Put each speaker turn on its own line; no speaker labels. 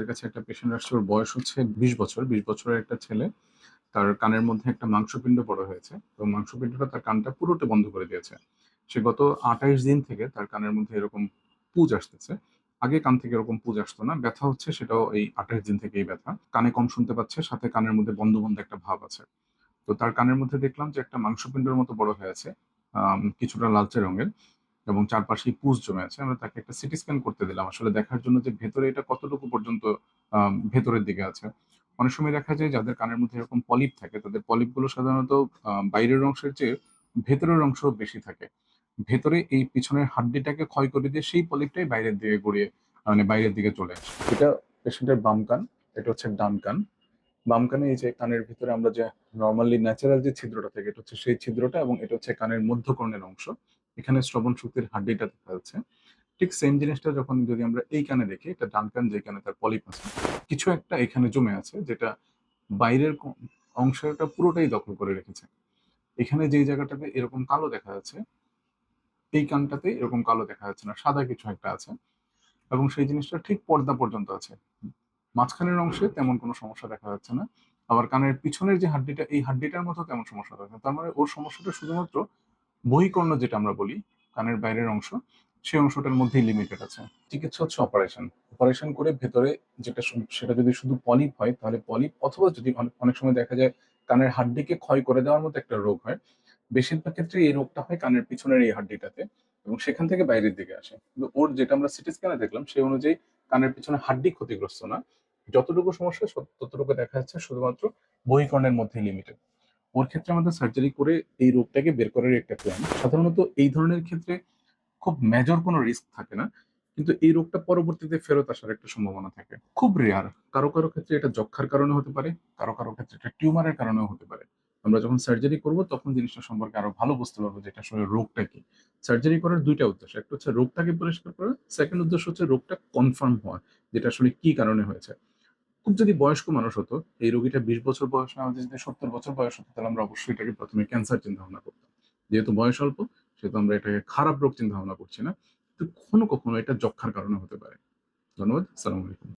আমাদের কাছে একটা পেশেন্ট আসছে ওর বয়স হচ্ছে বিশ বছর বিশ বছরের একটা ছেলে। তার কানের মধ্যে একটা মাংসপিণ্ড বড় হয়েছে। তো মাংসপিণ্ডটা তার কানটা পুরোটা বন্ধ করে দিয়েছে। সে গত আঠাইশ দিন থেকে তার কানের মধ্যে এরকম পুজ আসতেছে। আগে কান থেকে এরকম পুজ আসতো না। ব্যথা হচ্ছে সেটাও এই আঠাইশ দিন থেকেই ব্যথা। কানে কম শুনতে পাচ্ছে সাথে কানের মধ্যে বন্ধ বন্ধ একটা ভাব আছে। তো তার কানের মধ্যে দেখলাম যে একটা মাংসপিণ্ডের মতো বড় হয়েছে আম, কিছুটা লালচে রঙের। এবং চারপাশে পুজ জমে আছে, আমরা তাকে একটা সিটি স্ক্যান করতে দিলাম। আসলে দেখার জন্য যে ভেতরে এটা কতটুকু পর্যন্ত ভেতরের দিকে আছে। অনেক সময় দেখা যায় যাদের কানের মধ্যে এরকম পলিপ থাকে, তাদের পলিপগুলো সাধারণত বাইরের অংশের চেয়ে ভেতরের অংশ বেশি থাকে। ভেতরে এই পিছনের হাড্ডিটাকে ক্ষয় করে দিয়ে সেই পলিপটাই বাইরের দিকে গড়িয়ে মানে বাইরের দিকে চলে আসে। এটা পেশেন্টের বাম কান, এটা হচ্ছে ডান কান। বাম কানে এই যে কানের ভিতরে আমরা যে নর্মালি ন্যাচারাল যে ছিদ্রটা থাকে, এটা হচ্ছে সেই ছিদ্রটা এবং এটা হচ্ছে কানের মধ্যকর্ণের অংশ। এখানে শ্রবণ শক্তির হাড্ডিটা দেখা যাচ্ছে। ঠিক সেম জিনিসটা যখন যদি আমরা এই কানে দেখি, এটা ডান কান যে কানে তার পলিপ আছে, কিছু একটা এখানে জমে আছে যেটা বাইরের অংশটা পুরোটাই দখল করে রেখেছে। এখানে যে জায়গাটাতে এরকম কালো দেখা যাচ্ছে, এই কানটাতে এরকম কালো দেখা যাচ্ছে না, সাদা কিছু একটা আছে এবং সেই জিনিসটা ঠিক পর্দা পর্যন্ত আছে। মাঝখানের অংশে তেমন কোনো সমস্যা দেখা যাচ্ছে না, আবার কানের পিছনের যে হাড্ডিটা, এই হাড্ডিটার মতো তেমন সমস্যা দেখা। তার মানে ওর সমস্যাটা শুধুমাত্র বহিকর্ণ যেটা আমরা বলি, কানের বাইরের অংশ, সেই অংশটার মধ্যেই লিমিটেড আছে। চিকিৎসা হচ্ছে অপারেশন অপারেশন করে ভেতরে যেটা সেটা যদি শুধু পলিপ হয়, তাহলে পলিপ অথবা যদি অনেক সময় দেখা যায় কানের হাড্ডিকে ক্ষয় করে দেওয়ার মতো একটা রোগ হয়, বেশিরভাগ ক্ষেত্রে এই রোগটা হয় কানের পিছনের এই হাড্ডিটাতে এবং সেখান থেকে বাইরের দিকে আসে। কিন্তু ওর যেটা আমরা সিটি স্ক্যানে দেখলাম, সেই অনুযায়ী কানের পিছনে হাড্ডি ক্ষতিগ্রস্ত না। যতটুকু সমস্যা ততটুকু দেখা যাচ্ছে শুধুমাত্র বহিকর্ণের মধ্যে লিমিটেড ওর ক্ষেত্রে আমাদের সার্জারি করে এই রোগটাকে বের করার একটা প্ল্যান সাধারণত এই ধরনের ক্ষেত্রে খুব মেজর কোনো রিস্ক থাকে না, কিন্তু এই রোগটা পরবর্তীতে ফেরত আসার একটা সম্ভাবনা থাকে। খুব রেয়ার কারও কারও ক্ষেত্রে এটা যক্ষার কারণে হতে পারে, কারও কারও ক্ষেত্রে এটা টিউমারের কারণেও হতে পারে। আমরা যখন সার্জারি করব, তখন জিনিসটা সম্পর্কে আরও ভালো বুঝতে পারব যে এটা আসলে রোগটা কি। সার্জারি করার দুইটা উদ্দেশ্য, একটা হচ্ছে রোগটাকে পরিষ্কার করা সেকেন্ড উদ্দেশ্য হচ্ছে রোগটা কনফার্ম হওয়া, যেটা আসলে কি কারণে হয়েছে। খুব যদি বয়স্ক মানুষ হতো, এই রোগীটা বিশ বছর বয়স আমাদের যদি সত্তর বছর বয়স হতো, তাহলে আমরা অবশ্যই এটাকে প্রথমে ক্যান্সার চিন্তা ভাবনা করতাম। যেহেতু বয়স অল্প, সেহেতু আমরা এটাকে খারাপ রোগ চিন্তা ভাবনা করছি না। কিন্তু কখনো কখনো এটা যক্ষার কারণে হতে পারে। ধন্যবাদ, সালাম আলাইকুম।